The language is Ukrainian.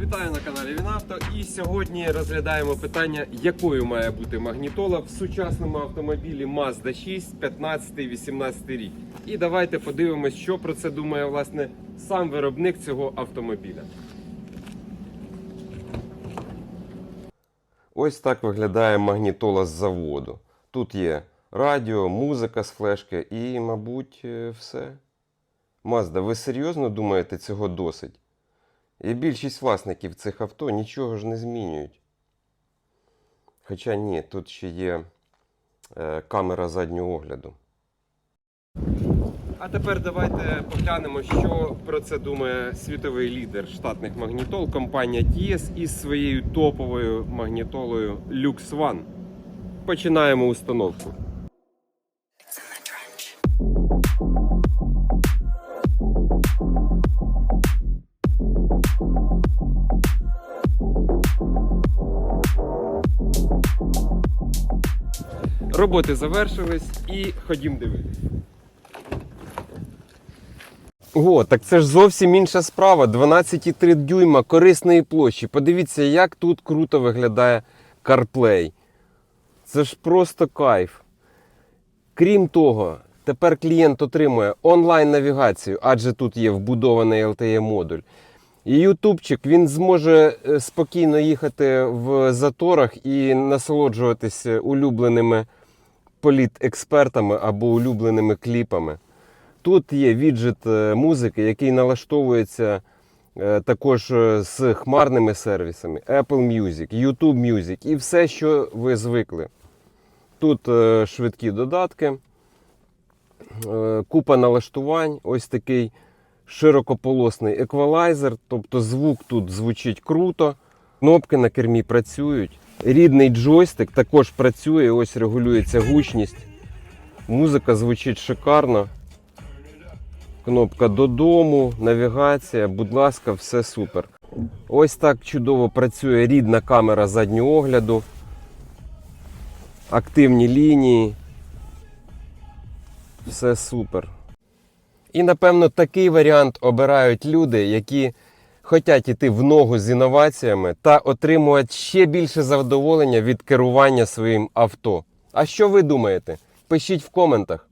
Вітаю на каналі Вінавто. І сьогодні розглядаємо питання, якою має бути магнітола в сучасному автомобілі Mazda 6 15-18 рік. І давайте подивимось, що про це думає власне сам виробник цього автомобіля. Ось так виглядає магнітола з заводу. Тут є радіо, музика з флешки і, мабуть, е, все. Мазда, ви серйозно думаєте, цього досить? І більшість власників цих авто нічого ж не змінюють. Хоча ні, тут ще є е, камера заднього огляду. А тепер давайте поглянемо, що про це думає світовий лідер штатних магнітол, компанія TS із своєю топовою магнітолою Lux One. Починаємо установку. Роботи завершились і ходім дивитися. О, так це ж зовсім інша справа. 12,3 дюйма корисної площі. Подивіться, як тут круто виглядає CarPlay. Це ж просто кайф. Крім того, тепер клієнт отримує онлайн-навігацію, адже тут є вбудований LTE модуль. І ютубчик він зможе е, спокійно їхати в заторах і насолоджуватися улюбленими політ-експертами або улюбленими кліпами. Тут є віджит е, музики, який налаштовується е, також е, з хмарними сервісами Apple Music, YouTube Music і все, що ви звикли. Тут швидкі додатки, купа налаштувань, ось такий широкополосний еквалайзер, тобто звук тут звучить круто, кнопки на кермі працюють. Рідний джойстик також працює, ось регулюється гучність. Музика звучить шикарно. Кнопка додому, навігація, будь ласка, все супер. Ось так чудово працює рідна камера заднього огляду, активні лінії. Все супер. І напевно такий варіант обирають люди, які хочуть йти в ногу з інноваціями та отримувати ще більше задоволення від керування своїм авто. А що ви думаєте? Пишіть в коментах.